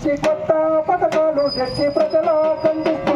తెచ్చి కొత్త పథకాలు తెచ్చి ప్రజల కందిస్తున్న